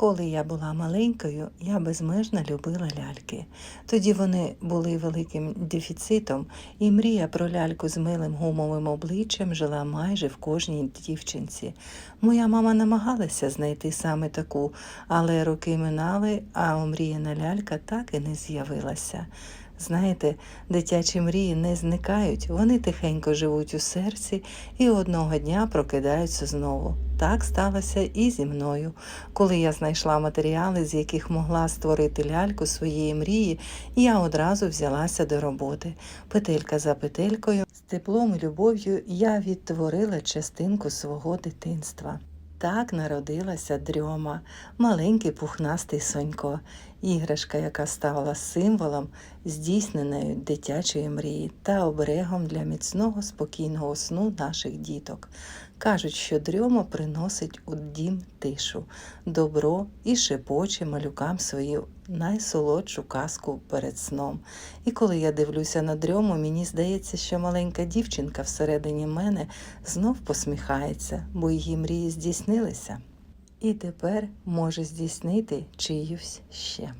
Коли я була маленькою, я безмежно любила ляльки. Тоді вони були великим дефіцитом, і мрія про ляльку з милим гумовим обличчям жила майже в кожній дівчинці. Моя мама намагалася знайти саме таку, але роки минали, а омріяна лялька так і не з'явилася. Знаєте, дитячі мрії не зникають, вони тихенько живуть у серці і одного дня прокидаються знову. Так сталося і зі мною. Коли я знайшла матеріали, з яких могла створити ляльку своєї мрії, я одразу взялася до роботи. Петелька за петелькою, з теплом і любов'ю я відтворила частинку свого дитинства. Так народилася дрьома, маленький пухнастий сонько, іграшка, яка стала символом здійсненої дитячої мрії та оберегом для міцного спокійного сну наших діток. Кажуть, що дрьома приносить у дім тишу, добро і шепоче малюкам свою найсолодшу казку перед сном. І коли я дивлюся на дрьому, мені здається, що маленька дівчинка всередині мене знов посміхається, бо її мрії здійснилися. І тепер може здійснити чиюсь ще.